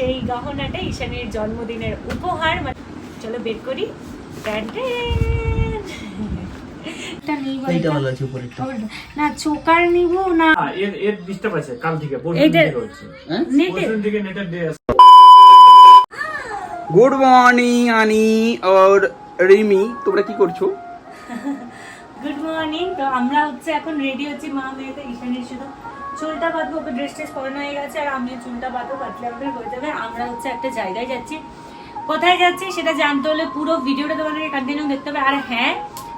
সেই গহনাটা ঈশানীর জন্মদিনের উপহার। মানে চলো বের করি। তো? না চোকার নিব না। এর এর ডিস্টার্ব আছে। কাল থেকে গুড মর্নিং আনি আর রিমি তোমরা কি করছ? গুড মর্নিং তো আমরা হচ্ছে এখন রেডি হচ্ছি মা মেয়েতে ঈশানীর শুধু চুলটা বাঁধবো, ওকে ড্রেস ট্রেস পরানো হয়ে গেছে, আর আমিও চুলটা বাঁধবো আমাদের হয়ে যাবে আমরা হচ্ছে একটা জায়গায় যাচ্ছি। কোথায় যাচ্ছি সেটা জানতে হলে পুরো ভিডিওটা তোমাদেরকে কন্টিনিউ দেখতে হবে। আর হ্যাঁ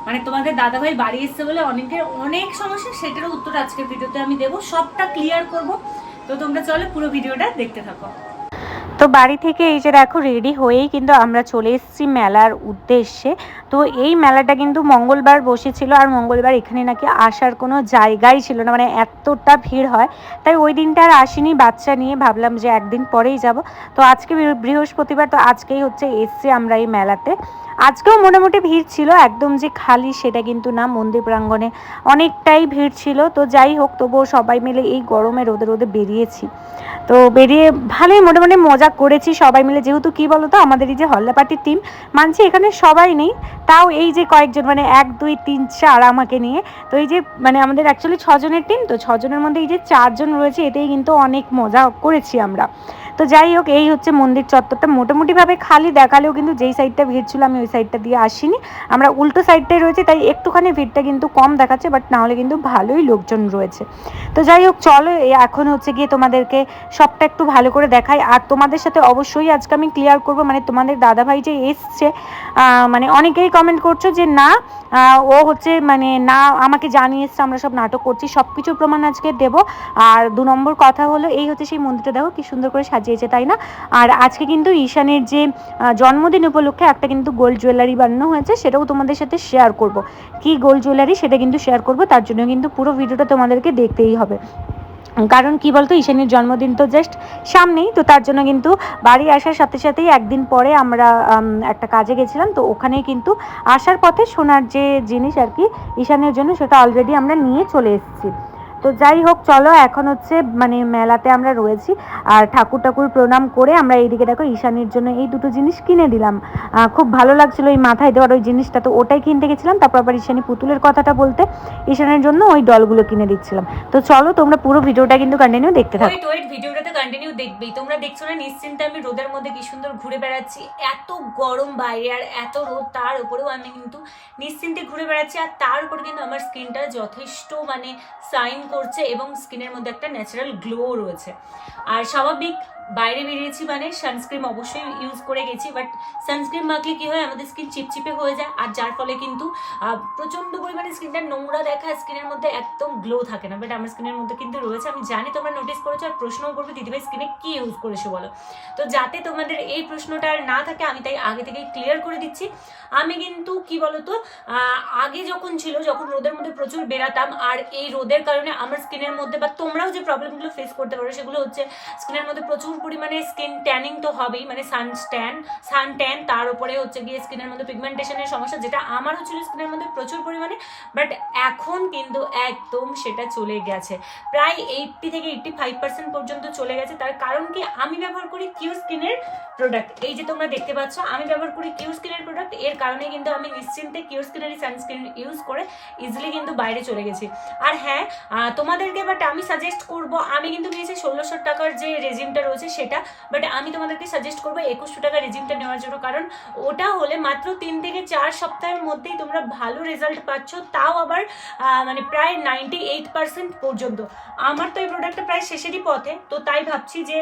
মানে তোমাদের দাদাভাই বাড়ি এসছে বলে অনেকের অনেক সমস্যা সেটারও উত্তর আজকের ভিডিওতে আমি দেবো। সবটা ক্লিয়ার করব। তো তোমরা চলো পুরো ভিডিওটা দেখতে থাকো। তো বাড়ি থেকে এই যে দেখো রেডি হয়েই কিন্তু আমরা চলে এসেছি মেলার উদ্দেশ্যে। তো এই মেলাটা কিন্তু মঙ্গলবার বসেছিল আর মঙ্গলবার এখানে নাকি আসার কোনো জায়গাই ছিল না মানে এতটা ভিড় হয়। তাই ওই দিনটা আর আসিনি বাচ্চা নিয়ে, ভাবলাম যে একদিন পরেই যাব। তো আজকে বৃহস্পতিবার, তো আজকেই হচ্ছে এসছি আমরা এই মেলাতে। আজকেও মোটামুটি ভিড় ছিল, একদম যে খালি সেটা কিন্তু না, মন্দির প্রাঙ্গণে অনেকটাই ভিড় ছিল। তো যাই হোক, তবুও সবাই মিলে এই গরমে রোদে রোদে বেরিয়েছি। তো বেরিয়ে ভালোই মোটামুটি মজা করেছি সবাই মিলে। যেহেতু কি বলতো, আমাদের এই যে হল্লা পার্টির টিম মানছি এখানে সবাই নেই। তাও এই যে কয়েকজন মানে এক, দুই, তিন, চার আমাকে নিয়ে, তো এই যে মানে আমাদের অ্যাকচুয়ালি ছজনের টিম তো ছজনের মধ্যে এই যে চারজন রয়েছে, এতেই কিন্তু অনেক মজা করেছি আমরা। তো যাই হোক, এই হচ্ছে মন্দির চত্বরটা। মোটামুটিভাবে খালি দেখালেও কিন্তু যেই সাইডটা ভিড় ছিল, আমি ওই সাইডটা দিয়ে আসিনি। আমরা উল্টো সাইডটাই রয়েছে, তাই একটুখানি ভিড়টা কিন্তু কম দেখাচ্ছে বাট নাহলে কিন্তু ভালোই লোকজন রয়েছে। তো যাই হোক, চলো এখন হচ্ছে গিয়ে তোমাদেরকে সবটা একটু ভালো করে দেখাই। আর তোমাদের সাথে অবশ্যই আজকে আমি ক্লিয়ার করব মানে তোমাদের দাদাভাই যে এসছে মানে অনেকেই কমেন্ট করছ যে না ও হচ্ছে মানে না, আমাকে জানিয়ে এসছে আমরা সব নাটক করছি সব কিছু প্রমাণ আজকে দেব। আর দু নম্বর কথা হলো, এই হচ্ছে সেই মন্দিরটা, দেখো কি সুন্দর করে সাজিয়েছে, তাই না? আর আজকে কিন্তু ঈশানের যে জন্মদিন উপলক্ষে একটা কিন্তু গোল্ড জুয়েলারি বানানো হয়েছে, সেটাও তোমাদের সাথে শেয়ার করব। কি গোল্ড জুয়েলারি সেটা কিন্তু শেয়ার করব, তার জন্য কিন্তু পুরো ভিডিওটা তোমাদেরকে দেখতেই হবে। কারণ কি বলতো, ঈশানীর জন্মদিন তো জাস্ট সামনেই, তো তার জন্য কিন্তু বাড়ি আসার সাথে সাথেই একদিন পরে আমরা একটা কাজে গেছিলাম, তো ওখানে কিন্তু আসার পথে সোনার যে জিনিস আর কি, ঈশানের জন্য সেটা অলরেডি আমরা নিয়ে চলে এসেছি। তো যাই হোক, চলো, এখন হচ্ছে মানে মেলাতে আমরা রয়েছি। আর ঠাকুর ঠাকুর প্রণাম করে আমরা এইদিকে দেখো, ঈশানীর জন্য এই দুটো জিনিস কিনে দিলাম। খুব ভালো লাগছিল এই মাথায় দেওয়ার ওই জিনিসটা। তো ওটাই কিনতে গেছিলাম, তারপর আবার ঈশানী পুতুলের কথাটা বলতে ঈশানের জন্য ওই ডলগুলো কিনে দিচ্ছিলাম। তো চলো, তোমরা পুরো ভিডিওটা কিন্তু কন্টিনিউ দেখতে থাকো। ওয়েট ভিডিওটাতে কন্টিনিউ দেখবেই। তোমরা দেখছ না, নিশ্চিন্তে আমি রোদের মধ্যে কি সুন্দর ঘুরে বেড়াচ্ছি। এত গরম বাইরে আর এত রোদ, তার উপরেও আমি কিন্তু নিশ্চিন্তে ঘুরে বেড়াচ্ছি। আর তার উপরে কিন্তু আমার স্কিনটা যথেষ্ট মানে সাইন করছে এবং স্কিনের মধ্যে একটা ন্যাচারাল গ্লো রয়েছে। আর স্বাভাবিক বাইরে বেরিয়েছি মানে সানস্ক্রিন অবশ্যই ইউজ করে গেছি বাট সানস্ক্রিন মাখলে কি হয় আমাদের স্কিন চিপচিপে হয়ে যায় আর যার ফলে কিন্তু আহ, প্রচণ্ড পরিমাণে স্কিনটা নোংরা দেখা স্কিনের মধ্যে একদম গ্লো থাকে না বাট আমার স্কিনের মধ্যে কিন্তু রয়েছে আমি জানি তোমরা নোটিস করেছ আর প্রশ্নও করবে দিদিভাই স্কিনে কি ইউজ করেছ বলো? তো যাতে তোমাদের এই প্রশ্নটা আর না থাকে আমি তাই আগে থেকে ক্লিয়ার করে দিচ্ছি। আমি কিন্তু কি বলতো আহ, আগে যখন ছিল যখন রোদের মধ্যে প্রচুর বেরাতাম আর এই রোদের কারণে আমার স্কিনের মধ্যে বা তোমরাও যে প্রবলেমগুলো ফেস করতে পারো সেগুলো হচ্ছে স্কিনের মধ্যে প্রচুর পরিমাণে স্কিন ট্যানিং তো হবেই মানে সান স্ট্যান সান ট্যান তার উপরে হচ্ছে গিয়ে স্কিনের মধ্যে পিগমেন্টেশনের সমস্যা, যেটা আমার হচ্ছিল স্কিনের মধ্যে প্রচুর পরিমাণে বাট এখন কিন্তু একদম সেটা চলে গেছে। প্রায় এইটটি থেকে এইটটি ফাইভ পার্সেন্ট পর্যন্ত চলে গেছে, তার কারণ কি? আমি ব্যবহার করি কিউ স্কিনের প্রোডাক্ট এই যে তোমরা দেখতে পাচ্ছ, আমি ব্যবহার করি কিউ স্কিনের প্রোডাক্টের কারণে কিন্তু আমি নিশ্চিন্তে কিউ স্কিনেরই সানস্ক্রিন ইউজ করে ইজিলি কিন্তু বাইরে চলে গেছি। আর হ্যাঁ তোমাদেরকে বাট আমি সাজেস্ট করব, আমি কিন্তু নিয়েছি ষোলোশো টাকার যে রেজিমটা রয়েছে সেটা বাট আমি তোমাদেরকে সাজেস্ট করব একুশশো টাকা রেজিমটা নেওয়ার জন্য, কারণ ওটা হলে মাত্র তিন থেকে চার সপ্তাহের মধ্যেই তোমরা ভালো রেজাল্ট পাচ্ছ, তাও আবার মানে প্রায় নাইনটি এইট পার্সেন্ট পর্যন্ত। আমার তো এই প্রোডাক্টটা প্রায় শেষেরই পথে, তো তাই ভাবছি যে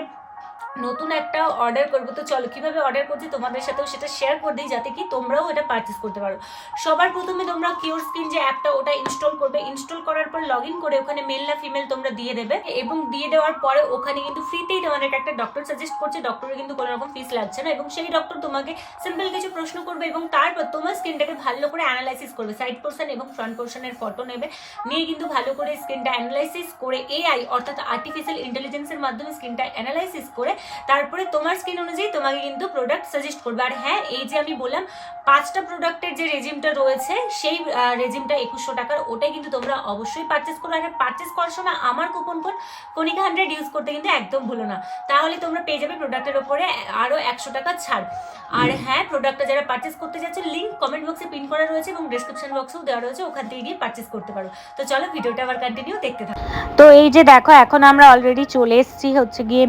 নতুন একটা অর্ডার করব। তো চলো, কীভাবে অর্ডার করছি তোমাদের সাথেও সেটা শেয়ার করে দিই যাতে কি তোমরাও এটা পারচেস করতে পারো। সবার প্রথমে তোমরা কিওর স্কিন যে অ্যাপটা ওটা ইনস্টল করবে। ইনস্টল করার পর লগ ইন করে ওখানে মেল না ফিমেল তোমরা দিয়ে দেবে। এবং দিয়ে দেওয়ার পরে ওখানে কিন্তু ফ্রিতেই তোমাদেরকে একটা ডক্টর সাজেস্ট করছে। ডক্টরের কিন্তু কোনো রকম ফিস লাগছে না। এবং সেই ডক্টর তোমাকে সিম্পল কিছু প্রশ্ন করবে এবং তারপর তোমার স্কিনটাকে ভালো করে অ্যানালাইসিস করবে। সাইড পোর্শন এবং ফ্রন্ট পোর্শনের ফটো নেবে। নিয়ে কিন্তু ভালো করে স্কিনটা অ্যানালাইসিস করে এআই অর্থাৎ আর্টিফিশিয়াল ইন্টেলিজেন্সের মাধ্যমে স্কিনটা অ্যানালাইসিস করে তারপরে তোমার স্কিন অনুযায়ী তোমাকে কিন্তু প্রোডাক্ট সাজেস্ট করবে। আর হ্যাঁ এই যে আমি বললাম পাঁচটা প্রোডাক্টের যে রেজিমটা রয়েছে সেই রেজিমটা একুশশো টাকার ওটাই কিন্তু তোমরা অবশ্যই পারচেস করো। আর পারচেস করার সময় আমার coupon code Konika hundred use করতে কিন্তু একদম ভুলো না। তাহলে তোমরা পেয়ে যাবে প্রোডাক্টের ওপরে আরও একশো টাকা ছাড়। আর হ্যাঁ প্রোডাক্টটা যারা পারচেস করতে যাচ্ছে লিঙ্ক কমেন্ট বক্সে পিন করা রয়েছে এবং ডিসক্রিপশন বক্সেও দেওয়া রয়েছে ওখান থেকে গিয়ে পারচেস করতে পারো। তো চলো ভিডিওটা আবার কন্টিনিউ দেখতে থাকো। তো এই যে দেখো এখন আমরা অলরেডি চলে এসেছি হচ্ছে গিয়ে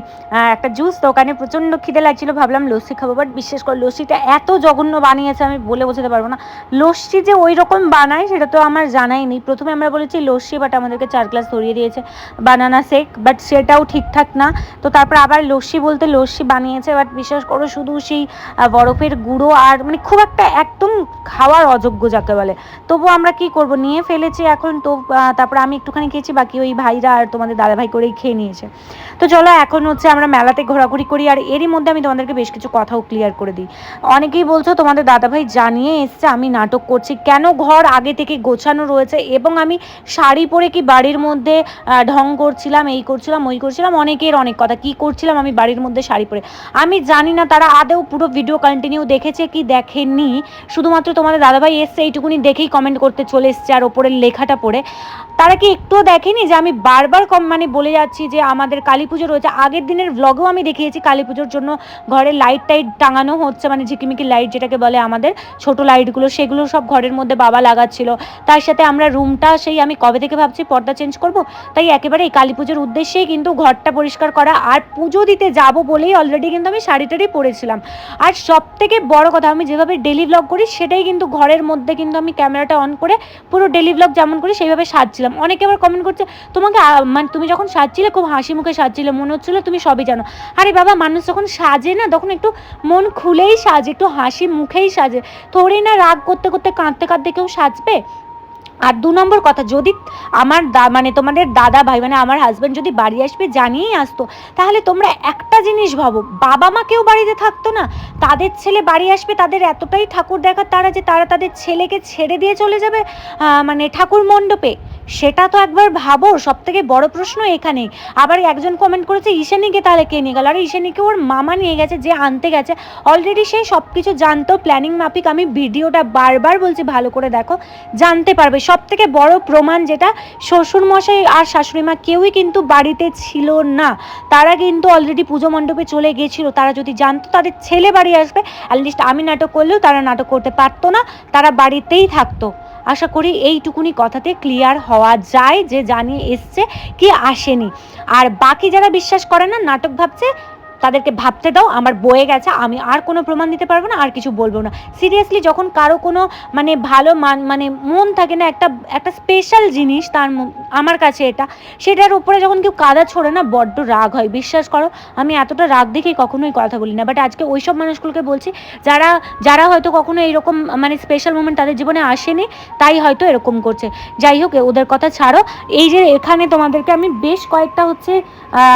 একটা জুস দোকানে প্রচণ্ড খিদে লাগছিল, ভাবলাম লস্যি খাব বাট বিশেষ করে লস্যিটা এত জঘন্য বানিয়েছে, আমি বলে বোঝাতে পারব না। লস্যি যে ওই রকম বানায়, সেটা তো আমার জানাই নেই। প্রথমে আমরা বলেছি লস্যি বাট আমাদেরকে চার গ্লাস ধরিয়ে দিয়েছে বানানা শেক বাট সেটাও ঠিকঠাক না। তো তারপর আবার লস্যি বলতে লস্যি বানিয়েছে বাট বিশ্বাস করো শুধু সেই বরফের গুঁড়ো আর মানে খুব একটা একদম খাওয়ার অযোগ্য যাকে বলে। তবু আমরা কি করব? নিয়ে ফেলেছি এখন, তো তারপরে আমি একটুখানি খেয়েছি, বাকি ওই ভাইরা আর তোমাদের দাদা ভাই করেই খেয়ে নিয়েছে। তো চলো, এখন হচ্ছে আমরা মেলাতে ঘোরাঘুরি করি, আর এরই মধ্যে আমি তোমাদেরকে বেশ কিছু কথাও ক্লিয়ার করে দিই। অনেকেই বলছো তোমাদের দাদাভাই জানিয়ে এসছে আমি নাটক করছি, কেন ঘর আগে থেকে গোছানো রয়েছে এবং আমি শাড়ি পরে কি বাড়ির মধ্যে ঢং করছিলাম, এই করছিলাম, ওই করছিলাম, অনেকের অনেক কথা, কি করছিলাম আমি বাড়ির মধ্যে শাড়ি পরে? আমি জানি না, তারা আদেও পুরো ভিডিও কন্টিনিউ দেখেছে কি দেখেননি, শুধুমাত্র তোমাদের দাদাভাই এসছে, এইটুকুনি দেখেই কমেন্ট করতে চলে এসছে, আর ওপরের লেখাটা পড়ে। তারা কি একটুও দেখেনি যে আমি বারবার কম মানে বলে যাচ্ছি যে আমাদের কালী পুজো রয়েছে, আগের দিনের ব্লগেও আমি দেখিয়েছি কালী পুজোর জন্য ঘরে লাইট টাইট টাঙানো হচ্ছে মানে ঝিকিমিকি লাইট যেটাকে বলে আমাদের ছোট লাইটগুলো সেগুলো সব ঘরের মধ্যে বাবা লাগাচ্ছিল। তার সাথে আমরা রুমটা সেই আমি কবে থেকে ভাবছি পর্দা চেঞ্জ করব? তাই একেবারে এই কালী পুজোর উদ্দেশ্যেই কিন্তু ঘরটা পরিষ্কার করা আর পুজো দিতে যাব বলেই অলরেডি কিন্তু আমি শাড়ি টাড়ি পরেছিলাম। আর সব থেকে বড় কথা, আমি যেভাবে ডেলি ব্লগ করি সেটাই কিন্তু ঘরের মধ্যে কিন্তু আমি ক্যামেরাটা অন করে পুরো ডেলি ব্লগ যেমন করি সেইভাবে সাজছিলাম। অনেকে আবার কমেন্ট করছে, তোমাকে মানে তুমি যখন সাজছিলে খুব হাসি মুখে সাজছিলে, মনে হচ্ছিল তুমি সবই জানো। আরে বাবা, মানুষ যখন সাজে না, তখন একটু মন খুলেই সাজে, একটু হাসি মুখেই সাজে। থোড়ি না রাগ করতে করতে কাঁদতে কাঁদতে কেউ সাজবে? আর দু নম্বর কথা, যদি আমার দা মানে তোমাদের দাদা ভাই মানে আমার হাজব্যান্ড যদি বাড়ি আসবে, জানিয়েই আসতো, তাহলে তোমরা একটা জিনিস ভাবো, বাবা মা কেউ বাড়িতে থাকতো না। তাদের ছেলে বাড়ি আসবে, তাদের এতটাই ঠাকুর দেখার তারা যে তারা তাদের ছেলেকে ছেড়ে দিয়ে চলে যাবে মানে ঠাকুর মণ্ডপে। সেটা তো একবার ভাবো সব থেকে বড় প্রশ্ন এখানেই। আবার একজন কমেন্ট করেছে, ঈশানীকে তাহলে কে নিয়ে গেল? আর ঈশানীকে ওর মামা নিয়ে গেছে, যে আনতে গেছে। অলরেডি সে সব কিছু জানতো প্ল্যানিং মাফিক। আমি ভিডিওটা বারবার বলছি, ভালো করে দেখো, জানতে পারবে। সব থেকে বড় প্রমাণ যেটা, শ্বশুরমশাই আর শাশুড়ি মা কেউই কিন্তু বাড়িতে ছিল না। তারা কিন্তু অলরেডি পুজো মণ্ডপে চলে গেছিল। তারা যদি জানতো, তাদের ছেলে বাড়ি আসবে। অ্যাটলিস্ট আমি নাটক করলেও তারা নাটক করতে পারতো না। তারা বাড়িতেই থাকতো। আশা করি এইটুকুনি কথাতে ক্লিয়ার হওয়া যায় যে জানিয়ে এসছে কি আসেনি। আর বাকি যারা বিশ্বাস করে না, নাটক ভাবছে তাদেরকে ভাবতে দাও, আমার বয়ে গেছে, আমি আর কোনো প্রমাণ দিতে পারব না, আর কিছু বলব না। সিরিয়াসলি যখন কারও কোনো মানে ভালো মান মানে মন থাকে না, একটা একটা স্পেশাল জিনিস তার আমার কাছে এটা, সেটার উপরে যখন কেউ কাদা ছোড়ে না, বড্ড রাগ হয়। বিশ্বাস করো, আমি এতটা রাগ দেখেই কখনোই কথা বলি না। বাট আজকে ওই সব মানুষগুলোকে বলছি, যারা যারা হয়তো কখনো এইরকম মানে স্পেশাল মোমেন্ট তাদের জীবনে আসেনি, তাই হয়তো এরকম করছে। যাই হোক, ওদের কথা ছাড়ো। এই যে এখানে তোমাদেরকে আমি বেশ কয়েকটা হচ্ছে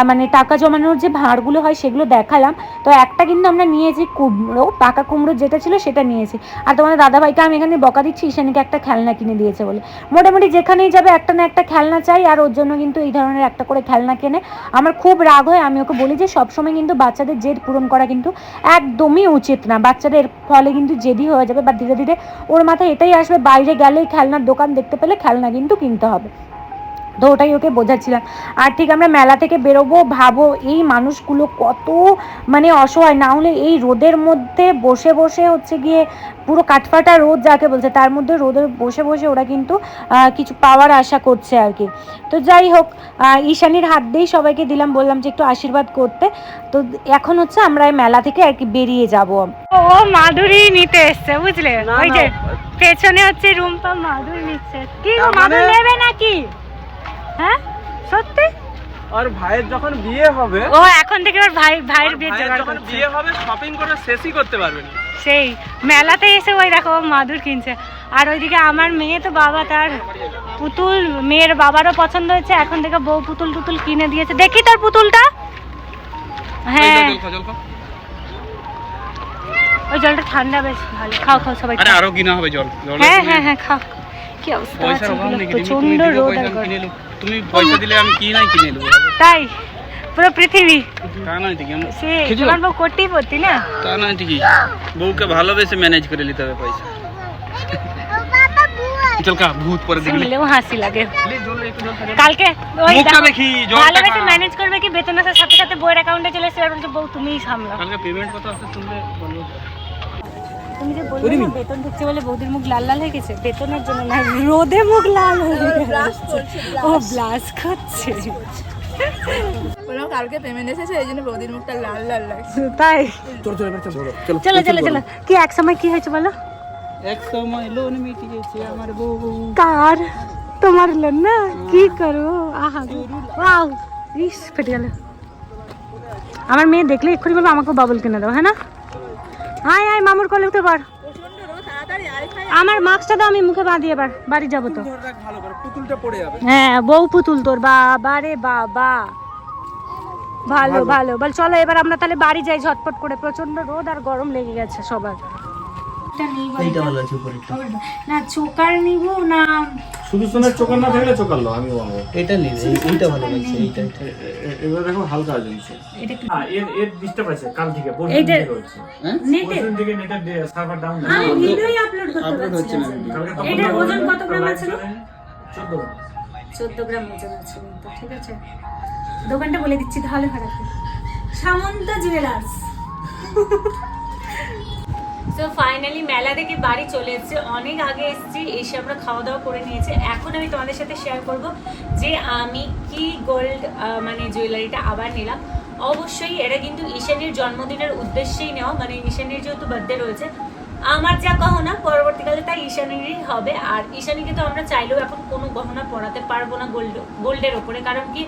মানে টাকা জমানোর যে ভাঁড়গুলো হয়, সেগুলো দেখালাম। তো একটা কিন্তু আমরা নিয়েছি কুমড়ো, পাকা কুমড়ো যেটা ছিল সেটা নিয়েছি। আর তোমাদের দাদাভাইকে আমি এখানে বকা দিচ্ছি ঈশানীকে একটা খেলনা কিনে দিয়েছে বলে। মোটামুটি যেখানেই যাবে একটা না একটা খেলনা চাই, আর ওর জন্য কিন্তু এই ধরনের একটা করে খেলনা কেনে। আমার খুব রাগ হয়, আমি ওকে বলি যে সবসময় কিন্তু বাচ্চাদের জেদ পূরণ করা কিন্তু একদমই উচিত না। বাচ্চাদের ফলে কিন্তু জেদি হয়ে যাবে, বা ধীরে ধীরে ওর মাথায় এটাই আসবে, বাইরে গেলেই খেলনার দোকান দেখতে পেলে খেলনা কিন্তু কিনতে হবে। তো ওটাই ওকে বোঝাচ্ছিলাম। আর ঠিক আমরা মেলা থেকে বেরোবো ভাবো এই মানুষগুলো কত মানে অসহায়। না হলে এই রোদের মধ্যে বসে বসে হচ্ছে গিয়ে পুরো কাঠফাটা রোদ যাকে বলছে তার মধ্যে রোদে বসে বসে ওরা কিন্তু কিছু পাওয়ার আশা করছে আর কি। তো যাই হোক ঈশানীর হাত দিয়েই সবাইকে দিলাম বললাম যে একটু আশীর্বাদ করতে। তো এখন হচ্ছে আমরা এই মেলা থেকে আর কি বেরিয়ে যাব। ও মাধুরী নিতে এসছে বুঝলে? ওই যে পেছনে হচ্ছে রুম্পা মাধুরী নিচ্ছে। কি মাধুরী নেবে নাকি? হ্যাঁ? সত্যি? আর ভাইয়ের যখন বিয়ে হবে ও এখন থেকে ওর ভাই ভাইয়ের বিয়ে জোগাড় যখন বিয়ে হবে শপিং করে শেষই করতে পারবেন সেই মেলাতে এসে ওই দেখো মাদুর কিনছে। আর ওইদিকে আমার মেয়ে তো বাবা তার পুতুল মেয়ের বাবারও পছন্দ হয়েছে এখন থেকে বউ পুতুল টুতুল কিনে দিয়েছে। দেখি তোর পুতুলটা। হ্যাঁ। ওই জলটা ঠান্ডা বেশ ভালো। খাও খাও সবাই। আরে কিনা হবে জল। হ্যাঁ হ্যাঁ হ্যাঁ খাও। কি অবস্থা পয়সার আছে অভাব এগুলো? নেই প্রচণ্ড রোদ আর গরম। কিনে নেব তুমি পয়সা দিলে আমি কি নাই কিনে নেব? তাই? পুরো পৃথিবী? তা নয় ঠিকই আমরা সে কিছু? তোমার বউ কোটিপতি না? তা নয় ঠিকই বউকে ভালোবেসে ম্যানেজ করে নিতে হবে পয়সা। চল কা ভূত পরে দেখলি শুনলেও হাসি লাগে। কালকে ওই মুখটা দেখো, দেখি, জলটা ভালোবেসে খা। ম্যানেজ করবে কি বেতন আসার সাথে সাথে বইয়ের অ্যাকাউন্টে চলে এসে আর বলছে বউ তুমিই সামলাও। কালকে পেমেন্ট কত আসতে শুনলে বলব তুমি যে বললে না বেতন ঢুকছে বলে বৌদির মুখ লাল লাল হয়ে গেছে বেতনের জন্য না রোদে মুখ লাল হয়ে গেছে। ও ব্লাস করছে। বললাম কালকে পেমেন্ট এসেছে এই জন্য বৌদির মুখটা লাল লাল লাগছে। তাই? চলো চলো চলো। চলো চলো চলো। কি এক সময় কি হয়েছে বলো? এক সময় লোন মিটে গেছে আমার বউ। কার? তোমার লোন না? কি করো? আহা। ওয়াও। ইস ফেটে গেল। আমার মেয়ে দেখলে এক্ষুনি বলব আমাকে বাবুল কিনে দাও হ্যাঁ না? আয় আয় মামুর কোলে উঠে পার আমার মাস্কটা দাও আমি মুখে বাঁধিয়ে এবার বাড়ি যাব তো। হ্যাঁ বউ পুতুল তোর বাবা রে বাবা। ভালো ভালো। বল চলো এবার আমরা তাহলে বাড়ি যাই ঝটপট করে। প্রচণ্ড রোদ আর গরম লেগে গেছে সবার। এইটা ভালো আছে উপরেরটা। না চোকার নিব না? শুধু সোনার চোখার না থাকলে চোখালো আমি বলব। এটা নেই এইটা ভালো লাগছে এইটা এবার দেখো হালকা জিনিস এটা কি হ্যাঁ এর এর ডিস্টার্ব আছে কাল থেকে এইটা- হচ্ছে। নেটে পরশু থেকে নেটের সার্ভার ডাউন আমি ভিডিওই আপলোড করতে আপলোড হচ্ছে না এটার ওজন কত গ্রাম আছে? না? চোদ্দ চোদ্দ গ্রাম ওজন আছে ঠিক আছে? দোকানটা বলে দিচ্ছি তাহলে খারাপ সামন্ত জুয়েলার্স তো ফাইনালি মেলা থেকে বাড়ি চলে এসেছে। অনেক আগে এসেছি, এসে আমরা খাওয়া দাওয়া করে নিয়েছি। এখন আমি তোমাদের সাথে শেয়ার করব যে আমি কি গোল্ড মানে জুয়েলারিটা আবার নিলাম। অবশ্যই এটা কিন্তু ঈশানীর জন্মদিনের উদ্দেশ্যেই নেওয়া মানে ঈশানীর যেহেতু বার্থডে রয়েছে। আমার যা গহনা, পরবর্তীকালে তাই ঈশানীরই হবে। আর ঈশানীকে তো আমরা চাইলেও এখন কোনো গহনা পরাতে পারব না গোল্ড গোল্ডের ওপরে। কারণ কি?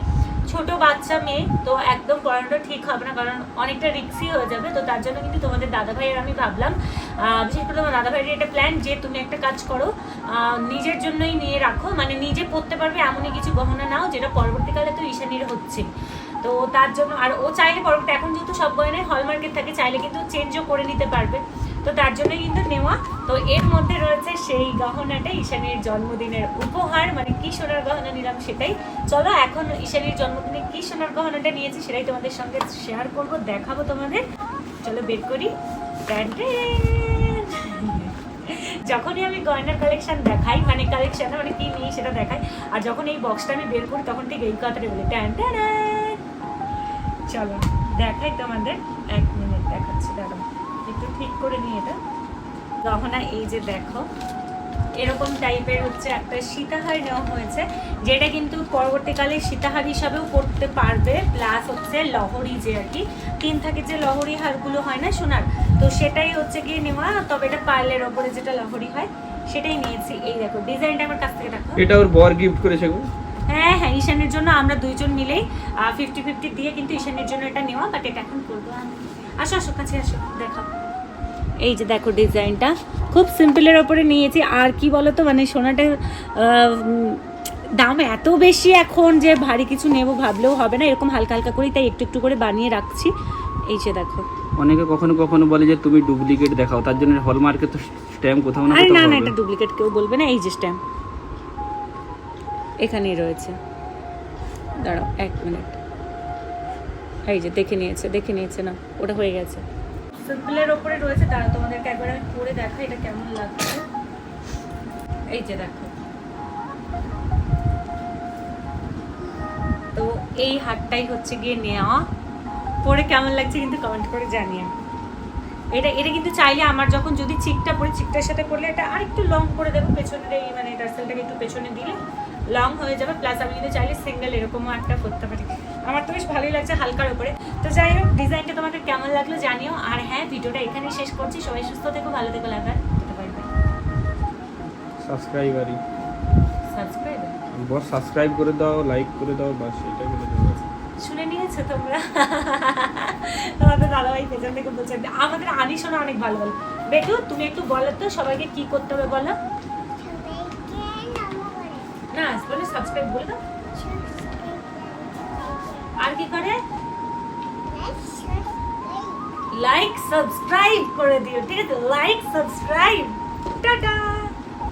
ছোট বাচ্চা মেয়ে, তো একদম পড়ানোটা ঠিক হবে না, কারণ অনেকটা রিক্সি হয়ে যাবে। তো তার জন্য কিন্তু তোমাদের দাদা ভাইয়ের আমি ভাবলাম বিশেষ করে তোমার দাদা ভাইয়ের এটা প্ল্যান যে তুমি একটা কাজ করো নিজের জন্যই নিয়ে রাখো মানে নিজে পড়তে পারবে এমনই কিছু গহনা নাও, যেটা পরবর্তীকালে তো ঈশানীর হচ্ছে। তো তার জন্য, আর ও চাইলে পরবর্তী, এখন যেহেতু সব গয়নায় হলমার্কেট থাকে, চাইলে কিন্তু চেঞ্জও করে নিতে পারবে। তো তার জন্য কিন্তু নেওয়া তো এর মধ্যে রয়েছে সেই গহনাটা ঈশানীর জন্মদিনের উপহার মানে কি সোনার গহনা নিলাম সেটাই। চলো, এখন ঈশানীর জন্মদিনে কি সোনার গহনাটা নিয়েছি সেটাই তোমাদের সঙ্গে শেয়ার করব, দেখাবো তোমাদের। চলো, বের করি। যখনই আমি গয়নার কালেকশন দেখাই মানে কালেকশন মানে কি নিই সেটা দেখাই, আর যখন এই বক্সটা আমি বের করি, তখন ঠিক এই কথাটা বলি, ট্যান চলো, দেখাই তোমাদের। এক মিনিট দেখাচ্ছি, দাঁড়াও। একটু ঠিক করে নিই এটা। গহনা এই যে দেখো। এরকম টাইপের হচ্ছে একটা সীতাহার নেওয়া হয়েছে যেটা কিন্তু পরবর্তীকালে সীতাহার হিসাবেও করতে পারবে প্লাস হচ্ছে লহরি যে আর কি। তিন থাকে যে লহরি হারগুলো হয় না সোনার তো সেটাই হচ্ছে গিয়ে নেওয়া তবে এটা পার্লের ওপরে যেটা লহরি হয় সেটাই নিয়েছি। এই দেখো ডিজাইনটা আমার কাছ থেকে দেখো। এটা ওর বর গিফট করেছে গো। হ্যাঁ হ্যাঁ ঈশানের জন্য আমরা দুইজন মিলেই ফিফটি ফিফটি দিয়ে কিন্তু ঈশানের জন্য এটা নেওয়া বাট এটা এখন করব আমি। আসো আসো কাছে আসো দেখাও। এই যে দেখো ডিজাইনটা খুব সিম্পলের ওপরে নিয়েছি। আর কি বলতো মানে সোনাটা দাম এত বেশি এখন যে ভারী কিছু নেব ভাবলেও হবে না এরকম হালকা হালকা করেই তাই একটু একটু করে বানিয়ে রাখছি। এই যে দেখো। অনেকে কখনো কখনো বলে যে তুমি ডুপ্লিকেট দেখাও। তার জন্য হলমার্কে তো স্ট্যাম্প কোথাও না না না এটা ডুপ্লিকেট কেউ বলবে না এই যে স্ট্যাম্প এখানেই রয়েছে। দাঁড়াও এক মিনিট এই যে দেখে নিয়েছে দেখে নিয়েছে না ওটা হয়ে গেছে। সিম্পলের ওপরে রয়েছে, তারা তোমাদেরকে একবার আমি পরে দেখা এটা কেমন লাগছে। এই যে দেখো। তো এই হারটাই হচ্ছে গিয়ে নেওয়া। পরে কেমন লাগছে কিন্তু কমেন্ট করে জানিয়ে এটা এটা কিন্তু চাইলে আমার যখন যদি চিকটা পরে চিকটার সাথে করলে এটা আরেকটু লং করে দেবো, পেছনের এই মানে টার্সেলটাকে একটু পেছনে দিলে। লং হয়ে যাবে প্লাস আমি কিন্তু চাইলে সিঙ্গেল এরকমও একটা করতে পারি। আমার তো বেশ ভালোই লাগছে হালকার উপরে। তো যাই হোক ডিজাইনটা তোমাদের কেমন লাগল জানিও। আর হ্যাঁ ভিডিওটা এখানেই শেষ করছি। সবাই সুস্থ থেকো ভালো থেকো লাগার সাবস্ক্রাইবারই সাবস্ক্রাইব বস সাবস্ক্রাইব করে দাও লাইক করে দাও বাস এটা করে দাও শুনে নিয়েছো তোমরা? তোমাদের দাদাভাই পেছন থেকে বলছে আমাদের আনি শোনা অনেক ভালো ভালো বেটু তুমি একটু বলো তো সবাইকে কি করতে হবে বলো না বলে সাবস্ক্রাইব বলে দাও। আর কি করে? লাইক সাবস্ক্রাইব করে দিও, ঠিক আছে? Like subscribe tata!